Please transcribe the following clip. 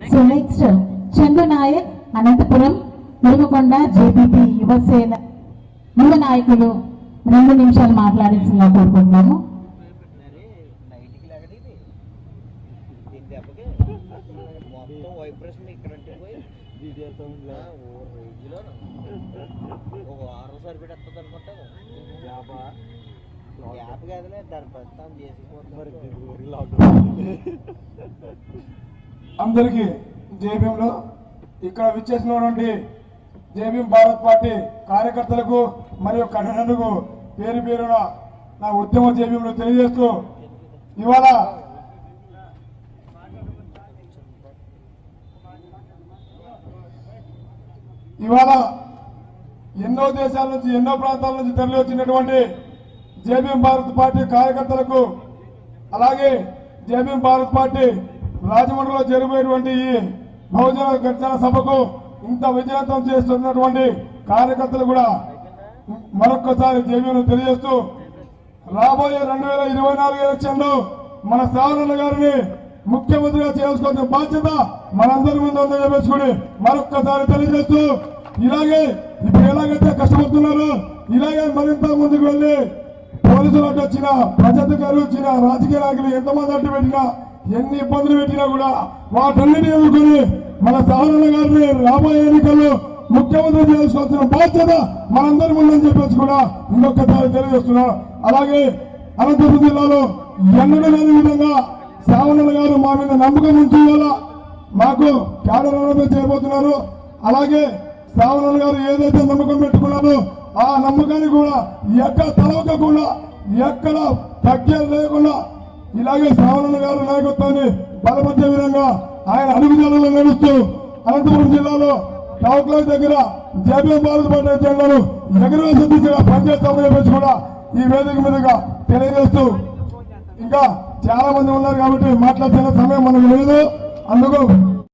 So next Chandu Nayak Anantapuram Murugakonda JPP Yuvasena యువ నాయకులు రెండు నిమిషాలు మాట్లాడాల్సిందిగా కోరుకుంటున్నాము. నైట్కి లాగది ఇది దీని దెబ్బకి మొత్తం వైబ్రేషన్ ఇక్కడ అంటే పోయి ఆ, ఓ రేంజ్లో ఒక వారం సరిపెట్టేస్తుంది అనుకుంటాము యాప్ కాదులే దాని ప్రస్తుతం చేసిపోతున్నారు అందరికీ జేబీఎంలో ఇక్కడ విచ్చేసినటువంటి జేబీఎం భారత్ పార్టీ కార్యకర్తలకు మరియు కన్నడకు పేరు పేరున నా ఉద్యమ జేబీఎంలో తెలియజేస్తూ ఇవాళ ఇవాళ ఎన్నో దేశాల నుంచి ఎన్నో ప్రాంతాల నుంచి తరలి వచ్చినటువంటి జేబీఎం భారత్ పార్టీ కార్యకర్తలకు అలాగే జేబీఎం భారత్ పార్టీ రాజమండ్రిలో జరిగినటువంటి ఈ బహుజన గర్జన సభకు ఇంత విజయవంతం చేస్తున్నటువంటి కార్యకర్తలు కూడా మరొక్కసారి జేబీఎం తెలియజేస్తూ రాబోయే రెండు వేల ఇరవై నాలుగు ఎలక్షన్లో మన శ్రావణ గారిని ముఖ్యమంత్రిగా చేసుకోవాల్సిన బాధ్యత మనందరి ముందు ఉందని చెప్పేసుకుని మరొక్కసారి తెలియజేస్తూ ఇలాగే ఇప్పుడు ఎలాగైతే కష్టపడుతున్నారో ఇలాగే మరింత ముందుకు వెళ్ళి పోలీసులు వచ్చిన ప్రజలకు వచ్చిన రాజకీయ నాయకులు ఎంతమంది అడ్డు పెట్టినా ఎన్ని ఇబ్బందులు పెట్టినా కూడా వాటన్నిటి ఎదుర్కొని మన సహోదరుల గారిని రాబోయే ఎన్నికల్లో ముఖ్యమంత్రి చేసుకోవాల్సిన బాధ్యత మనందరి ముందని చెప్పేసి కూడా ఇంకొకసారి తెలియజేస్తున్నా. అలాగే అనంతపురం జిల్లాలో ఎన్నడూ లేని విధంగా శ్రావణుల గారు మా మీద నమ్మకం ఉంచి మాకు క్యాడర్ అనేది చేయబోతున్నారు. అలాగే శ్రావణుల గారు ఏదైతే నమ్మకం పెట్టుకున్నారో ఆ నమ్మకాన్ని కూడా ఎక్కడ తలవకకుండా ఎక్కడ తగ్గే ఇలాగే శ్రావణ గారు నాయకత్వాన్ని బలపరిచే విధంగా ఆయన అడుగుజాలలో నడుస్తూ అనంతపురం జిల్లాలో టౌక్లాక్ దగ్గర జాతీయ భారత పార్టీ జెండాను ఎగరవేసే దిశగా పనిచేస్తామని చెప్పేసి కూడా ఈ వేదిక మీదుగా తెలియజేస్తూ ఇంకా చాలా మంది ఉన్నారు కాబట్టి మాట్లాడుతున్న సమయం మనకు లేదు. అందుకు